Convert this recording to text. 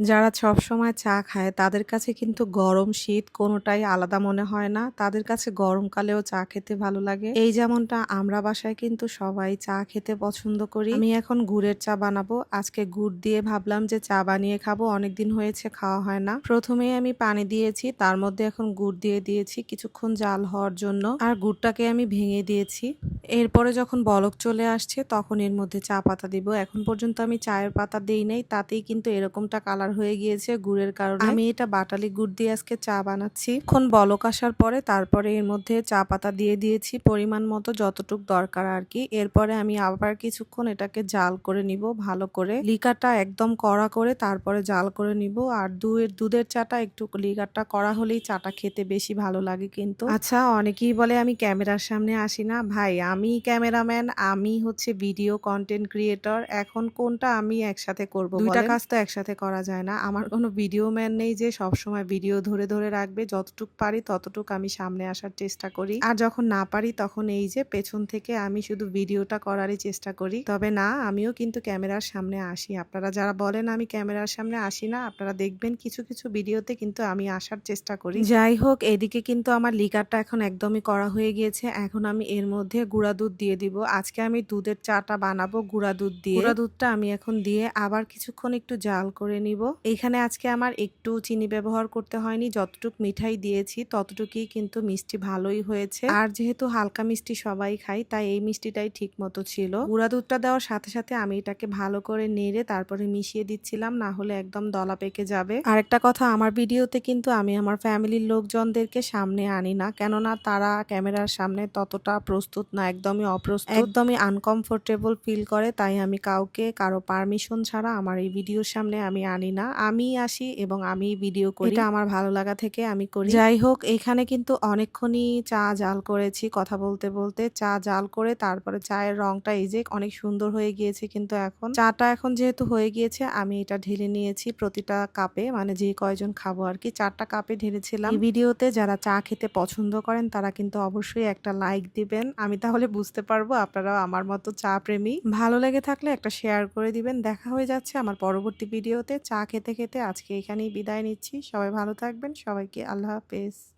যারা সব সময় চা খায়, তাদের কাছে কিন্তু গরম শীত কোনোটাই আলাদা মনে হয় না। তাদের কাছে গরমকালেও চা খেতে ভালো লাগে। এই যেমনটা আমরা বাসায় কিন্তু সবাই চা খেতে পছন্দ করি। আমি এখন গুড়ের চা বানাবো। আজকে গুড় দিয়ে ভাবলাম যে চা বানিয়ে খাব। অনেকদিন হয়েছে, খাওয়া হয় না। প্রথমেই আমি পানি দিয়েছি। তার মধ্যে এখন গুড় দিয়ে দিয়েছি কিছুক্ষণ জাল হওয়ার জন্য। আর গুড়টাকে আমি ভেঙে দিয়েছি। এরপরে যখন বলক চলে আসছে, তখন এর মধ্যে চা পাতা দিব। এখন পর্যন্ত আমি চায়ের পাতা দিই নাই। তাতেই কিন্তু এরকমটা কালার হয়ে গিয়েছে গুড়ের কারণে। আমি এটা বাটালি গুড় দিয়ে আজকে চা বানাচ্ছি। এখন বলক আসার পরে তারপরে এর মধ্যে চা পাতা দিয়ে দিয়েছি পরিমাণ মতো যতটুক দরকার আর কি। এরপরে আমি আবার কিছুক্ষণ এটাকে জাল করে নিব ভালো করে। লিকাটা একদম কড়া করে তারপরে জাল করে নিব আর দুধের দুধের চাটা একটু লিকারটা করা হলেই চাটা খেতে বেশি ভালো লাগে কিন্তু। আচ্ছা অনেকেই বলে আমি ক্যামেরার সামনে আসি না। ভাই আমি ক্যামেরাম্যান আমি হচ্ছে ভিডিও কন্টেন্ট ক্রিয়েটর। এখন কোনটা আমি একসাথে করব দুইটা কাজ তো একসাথে করা যায়। না। আমার কোনো ভিডিও ম্যান নেই যে সব সময় ভিডিও ধরে ধরে রাখবে। যতটুক পারি ততটুক আমি সামনে আসার চেষ্টা করি। আর যখন না পারি তখন এই যে পেছন থেকে আমি শুধু ভিডিওটা করারই চেষ্টা করি। তবে না, আমিও কিন্তু ক্যামেরার সামনে আসি। আপনারা যারা বলেন আমি ক্যামেরার সামনে আসি না, আপনারা দেখবেন কিছু কিছু ভিডিওতে কিন্তু আমি আসার চেষ্টা করি। যাই হোক, এদিকে কিন্তু আমার লিকারটা এখন একদমই করা হয়ে গিয়েছে। এখন আমি এর মধ্যে গুঁড়া দুধ দিয়ে দিব। আজকে আমি দুধের চাটা বানাবো গুঁড়া দুধ দিয়ে। গুঁড়া দুধটা আমি এখন দিয়ে আবার কিছুক্ষণ একটু জাল করে নিব। এখানে আজকে আমার একটু চিনি ব্যবহার করতে হয়নি। যতটুক মিঠাই দিয়েছি, ততটুকুই কিন্তু মিষ্টি ভালোই হয়েছে। আর যেহেতু হালকা মিষ্টি সবাই খাই তাই এই মিষ্টিটাই ঠিক মতো ছিল। গুঁড়া দুধটা দেওয়ার সাথে সাথে আমি এটাকে ভালো করে নেড়ে তারপরে মিশিয়ে দিচ্ছিলাম, না হলে একদম দলা পেকে যাবে। আর একটা কথা, আমার ভিডিওতে কিন্তু আমি আমার ফ্যামিলির লোকজনদেরকে সামনে আনি না, কেননা তারা ক্যামেরার সামনে ততটা প্রস্তুত না, একদমই অপ্রস্তুত। একদমই আনকমফোর্টেবল ফিল করে, তাই আমি কাউকে কারও পারমিশন ছাড়া আমার এই ভিডিওর সামনে আমি আনি আমি আসি এবং আমি ভিডিও করি। এটা আমার ভালো লাগা থেকে আমি করি। যাই হোক এখানে কিন্তু অনেকক্ষণই চা জাল করেছি কথা বলতে বলতে। চা জাল করে তারপরে চায়ের রংটা এই যে অনেক সুন্দর হয়ে গিয়েছে কিন্তু এখন। চাটা এখন যেহেতু হয়ে গিয়েছে আমি এটা ঢেলে নিয়েছি প্রতিটা কাপে মানে যে কয়জন খাব আর কি। চারটা কাপে ঢেলেছিলাম। ভিডিওতে যারা চা খেতে পছন্দ করেন তারা কিন্তু অবশ্যই একটা লাইক দিবেন। আমি তাহলে বুঝতে পারব আপনারাও আমার মতো চা প্রেমী। ভালো লেগে থাকলে একটা শেয়ার করে দিবেন। দেখা হয়ে যাচ্ছে আমার পরবর্তী ভিডিওতে চা খেতে খেতে আজকে এখানেই বিদায় নিচ্ছি। সবাই ভালো থাকবেন। সবাইকে আল্লাহ হাফেজ।